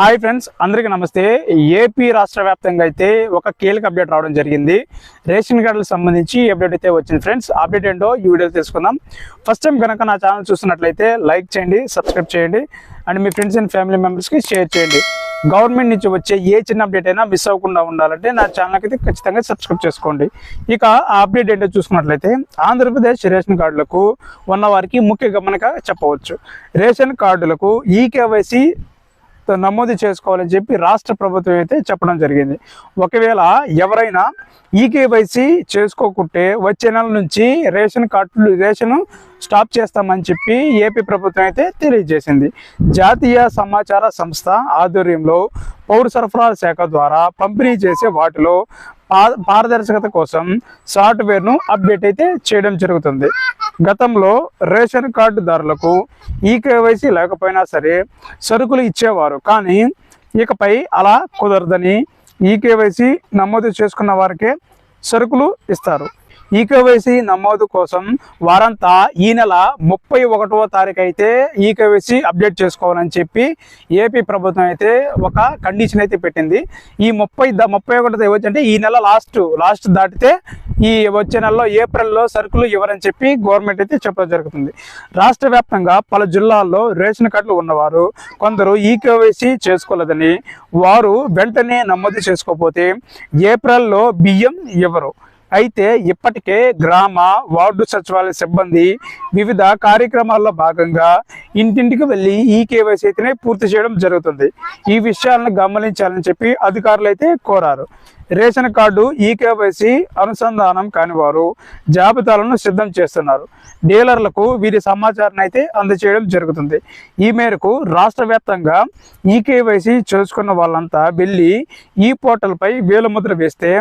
Hi friends అందరికీ నమస్తే. AP రాష్ట్ర వ్యాప్తంగా అయితే ఒక కీలక అప్డేట్ రావడం జరిగింది. రేషన్ కార్డులకు సంబంధించి అప్డేట్ అయితే వచ్చింది ఫ్రెండ్స్. అప్డేట్ ఏంటో ఈ వీడియోలో తెలుసుకుందాం. ఫస్ట్ టైం కనుక నా ఛానల్ చూస్తున్నట్లయితే లైక్ చేయండి సబ్స్క్రైబ్ చేయండి అండ్ మీ ఫ్రెండ్స్ అండ్ ఫ్యామిలీ మెంబర్స్కి షేర్ చేయండి. గవర్నమెంట్ నుంచి వచ్చే ఏ చిన్న అప్డేట్ అయినా మిస్ అవ్వకుండా ఉండాలంటే నా ఛానల్కి అయితే ఖచ్చితంగా సబ్స్క్రైబ్ చేసుకోండి. ఇక ఆ అప్డేట్ ఏంటో చూసుకున్నట్లయితే ఆంధ్రప్రదేశ్ రేషన్ కార్డులకు ఉన్న వారికి ముఖ్య గమనిక చెప్పవచ్చు. రేషన్ కార్డులకు ఈ కేవైసీ నమోదు చేసుకోవాలని చెప్పి రాష్ట్ర ప్రభుత్వం అయితే చెప్పడం జరిగింది. ఒకవేళ ఎవరైనా ఈ కేవైసీ చేసుకోకుంటే వచ్చే నెల నుంచి రేషన్ కార్డులు రేషన్ స్టాప్ చేస్తామని చెప్పి ఏపీ ప్రభుత్వం అయితే తెలియజేసింది. జాతీయ సమాచార సంస్థ ఆధ్వర్యంలో పౌర సరఫరాల శాఖ ద్వారా పంపిణీ చేసే వాటిలో పారదర్శకత కోసం సాఫ్ట్వేర్ను అప్డేట్ అయితే చేయడం జరుగుతుంది. గతంలో రేషన్ కార్డుదారులకు ఈ కేవైసీ లేకపోయినా సరే సరుకులు ఇచ్చేవారు. కానీ ఇకపై అలా కుదరదని ఈ కేవైసీ నమోదు చేసుకున్న వారికే సరుకులు ఇస్తారు. ఈ కేవైసీ నమోదు కోసం వారంతా ఈ నెల ముప్పై ఒకటవ తారీఖు అయితే ఈ కేవైసీ అప్డేట్ చేసుకోవాలని చెప్పి ఏపీ ప్రభుత్వం అయితే ఒక కండిషన్ అయితే పెట్టింది. ఈ ముప్పై ముప్పై ఒకటి అంటే ఈ నెల లాస్ట్ లాస్ట్ దాటితే ఈ వచ్చే నెలలో ఏప్రిల్లో సరుకులు ఇవ్వరని చెప్పి గవర్నమెంట్ అయితే చెప్పడం జరుగుతుంది. రాష్ట్ర వ్యాప్తంగా పలు జిల్లాల్లో రేషన్ కార్డులు ఉన్నవారు కొందరు ఈ కేవైసీ చేసుకోలేదని వారు వెంటనే నమోదు చేసుకోకపోతే ఏప్రిల్లో బియ్యం ఇవ్వరు. అయితే ఇప్పటికే గ్రామ వార్డు సచివాలయ సిబ్బంది వివిధ కార్యక్రమాల్లో భాగంగా ఇంటింటికి వెళ్ళి ఈ కేవైసీ అయితేనే పూర్తి చేయడం జరుగుతుంది. ఈ విషయాలను గమనించాలని చెప్పి అధికారులు అయితే కోరారు. రేషన్ కార్డు ఈ కేవైసీ అనుసంధానం కాని వారు జాబితాలను సిద్ధం చేస్తున్నారు. డీలర్లకు వీరి సమాచారాన్ని అయితే అందజేయడం జరుగుతుంది. ఈ మేరకు రాష్ట్ర వ్యాప్తంగా ఈ కేవైసీ చేసుకున్న వాళ్ళంతా వెళ్ళి ఈ పోర్టల్పై వేలుముద్ర వేస్తే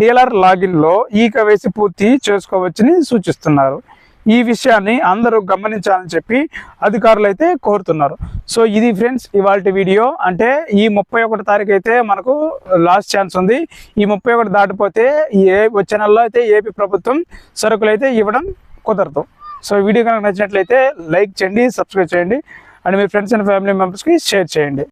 డీలర్ లాగిన్లో ఈక వేసి పూర్తి చేసుకోవచ్చని సూచిస్తున్నారు. ఈ విషయాన్ని అందరూ గమనించాలని చెప్పి అధికారులు అయితే కోరుతున్నారు. సో ఇది ఫ్రెండ్స్ ఇవాళ వీడియో. అంటే ఈ ముప్పై ఒకటి తారీఖు అయితే మనకు లాస్ట్ ఛాన్స్ ఉంది. ఈ ముప్పై ఒకటి దాటిపోతే ఏ వచ్చే నెలలో అయితే ఏపీ ప్రభుత్వం సరుకులు అయితే ఇవ్వడం కుదరదు. సో వీడియో కనుక నచ్చినట్లయితే లైక్ చేయండి సబ్స్క్రైబ్ చేయండి. అండ్ మీ ఫ్రెండ్స్ అండ్ ఫ్యామిలీ మెంబర్స్కి షేర్ చేయండి.